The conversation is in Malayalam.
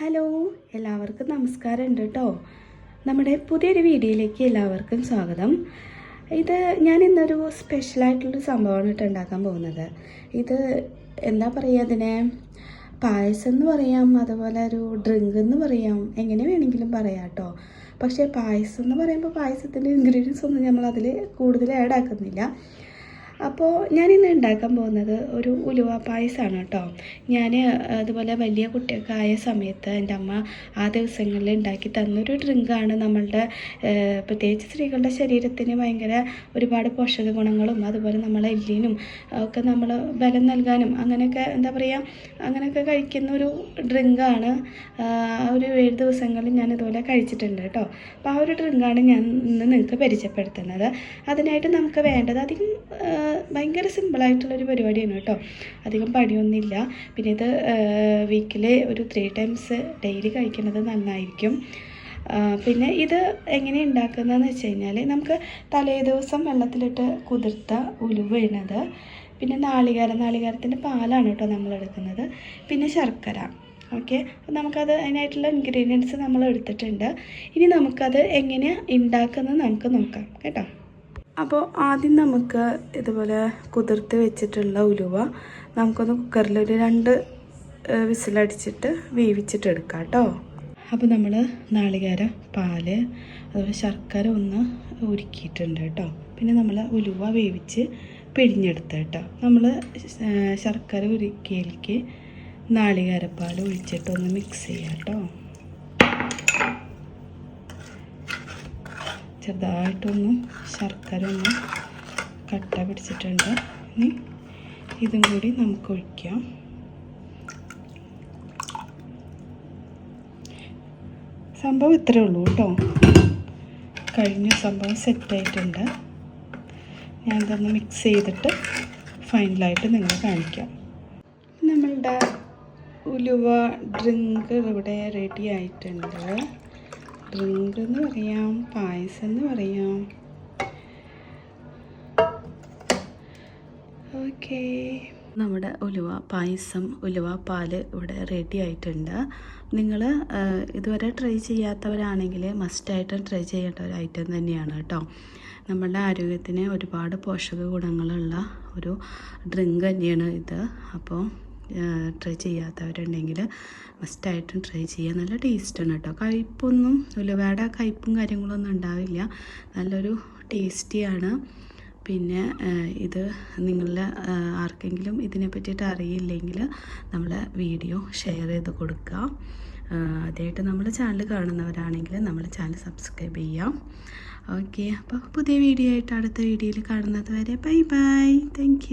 ഹലോ എല്ലാവർക്കും നമസ്കാരം ഉണ്ട് കേട്ടോ നമ്മുടെ പുതിയൊരു വീഡിയോയിലേക്ക് എല്ലാവർക്കും സ്വാഗതം. ഇത് ഞാൻ ഇന്നൊരു സ്പെഷ്യലായിട്ടുള്ളൊരു സംഭവമാണ് കേട്ടോ ഉണ്ടാക്കാൻ പോകുന്നത്. ഇത് എന്താ പറയുക അതിനെ? പായസം എന്ന് പറയാം അതുപോലെ ഒരു ഡ്രിങ്ക് എന്ന് പറയാം എങ്ങനെ വേണമെങ്കിലും പറയാം കേട്ടോ പക്ഷേ പായസം എന്ന് പറയുമ്പോൾ പായസത്തിന്റെ ഇൻഗ്രീഡിയൻസ് ഒന്നും നമ്മൾ അതിൽ കൂടുതൽ ആഡ് ആക്കുന്നില്ല. അപ്പോൾ ഞാനിന്ന് ഉണ്ടാക്കാൻ പോകുന്നത് ഒരു ഉലുവ പായസമാണ് കേട്ടോ. ഞാൻ അതുപോലെ വലിയ കുട്ടിയൊക്കെ ആയ സമയത്ത് എന്റെ അമ്മ ആ ദിവസങ്ങളിൽ ഉണ്ടാക്കി തന്നൊരു ഡ്രിങ്കാണ് നമ്മളുടെ പ്രത്യേകിച്ച് സ്ത്രീകളുടെ ശരീരത്തിന് ഭയങ്കര ഒരുപാട് പോഷക ഗുണങ്ങളും അതുപോലെ നമ്മളെ എല്ലിനും ഒക്കെ നമ്മൾ ബലം നൽകാനും അങ്ങനെയൊക്കെ എന്താ പറയുക അങ്ങനെയൊക്കെ കഴിക്കുന്ന ഒരു ഡ്രിങ്കാണ് ഒരു ഏഴ് ദിവസങ്ങളിൽ ഞാൻ ഇതുപോലെ കഴിച്ചിട്ടുണ്ട് കേട്ടോ. അപ്പോൾ ആ ഒരു ഡ്രിങ്കാണ് ഞാൻ ഇന്ന് നിങ്ങൾക്ക് പരിചയപ്പെടുത്തുന്നത്. അതിനായിട്ട് നമുക്ക് വേണ്ടത് അധികം ഭയങ്കര സിമ്പിളായിട്ടുള്ളൊരു പരിപാടിയാണ് കേട്ടോ. അധികം പണിയൊന്നുമില്ല. പിന്നെ ഇത് വീക്കിൽ ഒരു ത്രീ ടൈംസ് ഡെയിലി കഴിക്കുന്നത് നന്നായിരിക്കും. പിന്നെ ഇത് എങ്ങനെ ഉണ്ടാക്കുന്നതെന്ന് വെച്ച് കഴിഞ്ഞാൽ നമുക്ക് തലേ ദിവസം വെള്ളത്തിലിട്ട് കുതിർത്ത ഉലുവണത്. പിന്നെ നാളികേരം നാളികേരത്തിന്റെ പാലാണ് കേട്ടോ നമ്മൾ എടുക്കുന്നത്. പിന്നെ ശർക്കര. ഓക്കെ? നമുക്കത് അതിനായിട്ടുള്ള ഇൻഗ്രീഡിയൻസ് നമ്മൾ എടുത്തിട്ടുണ്ട് ഇനി നമുക്കത് എങ്ങനെ ഉണ്ടാക്കുന്നത് നമുക്ക് നോക്കാം. കേട്ടോ? അപ്പോൾ ആദ്യം നമുക്ക് ഇതുപോലെ കുതിർത്ത് വെച്ചിട്ടുള്ള ഉലുവ നമുക്കൊന്ന് കുക്കറിൽ ഒരു രണ്ട് വിസിലടിച്ചിട്ട് വേവിച്ചിട്ടെടുക്കാം കേട്ടോ അപ്പോൾ നമ്മൾ നാളികേര പാൽ അതുപോലെ ശർക്കര ഒന്ന് ഉരുക്കിയിട്ടുണ്ട് കേട്ടോ പിന്നെ നമ്മൾ ഉലുവ വേവിച്ച് പിഴിഞ്ഞെടുത്ത് കേട്ടോ നമ്മൾ ശർക്കര ഉരുക്കിയിലേക്ക് നാളികേരപ്പാൽ ഒഴിച്ചിട്ടൊന്ന് മിക്സ് ചെയ്യാം കേട്ടോ ചെറുതായിട്ടൊന്ന് ശർക്കര ഒന്ന് കട്ട പിടിച്ചിട്ടുണ്ട്. ഇനി ഇതും കൂടി നമുക്ക് ഒഴിക്കാം. സംഭവം ഇത്രയേ ഉള്ളൂ കേട്ടോ. കഴിഞ്ഞ സംഭവം സെറ്റായിട്ടുണ്ട് ഞാൻ ഇതൊന്ന് മിക്സ് ചെയ്തിട്ട് ഫൈനലായിട്ട് നിങ്ങളെ കാണിക്കാം. നമ്മളുടെ ഉലുവ ഡ്രിങ്ക് ഇവിടെ റെഡി ആയിട്ടുണ്ട്. ഡ്രിങ്ക് എന്ന് പറയാം പായസം എന്ന് പറയാം. ഓക്കേ. നമ്മുടെ ഉലുവ പായസം ഉലുവ പാൽ ഇവിടെ റെഡി ആയിട്ടുണ്ട്. നിങ്ങൾ ഇതുവരെ ട്രൈ ചെയ്യാത്തവരാണെങ്കിൽ മസ്റ്റായിട്ടും ട്രൈ ചെയ്യേണ്ട ഒരു ഐറ്റം തന്നെയാണ് കേട്ടോ. നമ്മളുടെ ആരോഗ്യത്തിന് ഒരുപാട് പോഷക ഗുണങ്ങളുള്ള ഒരു ഡ്രിങ്ക് തന്നെയാണ് ഇത്. അപ്പോൾ ട്രൈ ചെയ്യാത്തവരുണ്ടെങ്കിൽ മസ്റ്റായിട്ടും ട്രൈ ചെയ്യുക നല്ല ടേസ്റ്റാണ് കേട്ടോ കയ്പൊന്നും ഉലുവയുടെ കയ്പും കാര്യങ്ങളൊന്നും ഉണ്ടാവില്ല. നല്ലൊരു ടേസ്റ്റിയാണ് പിന്നെ ഇത് നിങ്ങളിൽ ആർക്കെങ്കിലും ഇതിനെ പറ്റിയിട്ട് അറിയില്ലെങ്കിൽ നമ്മൾ വീഡിയോ ഷെയർ ചെയ്ത് കൊടുക്കുക ആദ്യമായിട്ട് നമ്മുടെ ചാനൽ കാണുന്നവരാണെങ്കിൽ നമ്മുടെ ചാനൽ സബ്സ്ക്രൈബ് ചെയ്യാം. ഓക്കെ അപ്പോൾ പുതിയ വീഡിയോ ആയിട്ട് അടുത്ത വീഡിയോയിൽ കാണുന്നത് വരെ ബൈ ബൈ താങ്ക്